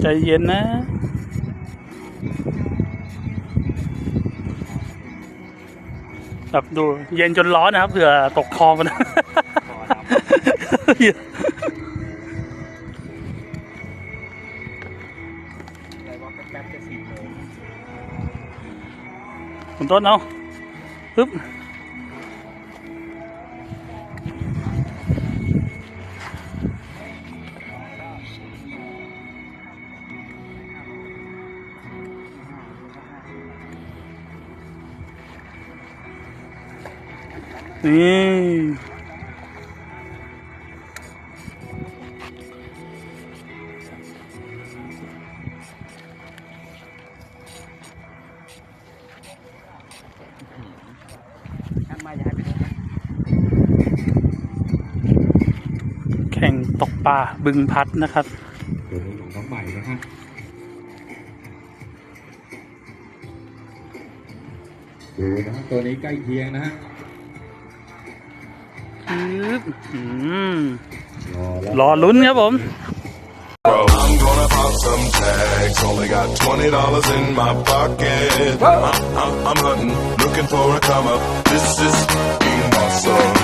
ใจเย็นนะ แบบดูเย็นจนร้อนนะครับเผื่อตกคลองนะคุณต้นเนาะปึ๊บ นี่แข่งตกปลาบึงพัดนะครับตัวนี้ของน้องใหม่นะฮะดูนะตัวนี้ใกล้เคียงนะฮะ รอลุ้นครับผม Bro, I'm gonna pop some tags. Only got twenty dollars in my pocket. I, I, I'm hunting, looking for a come up. This is being awesome.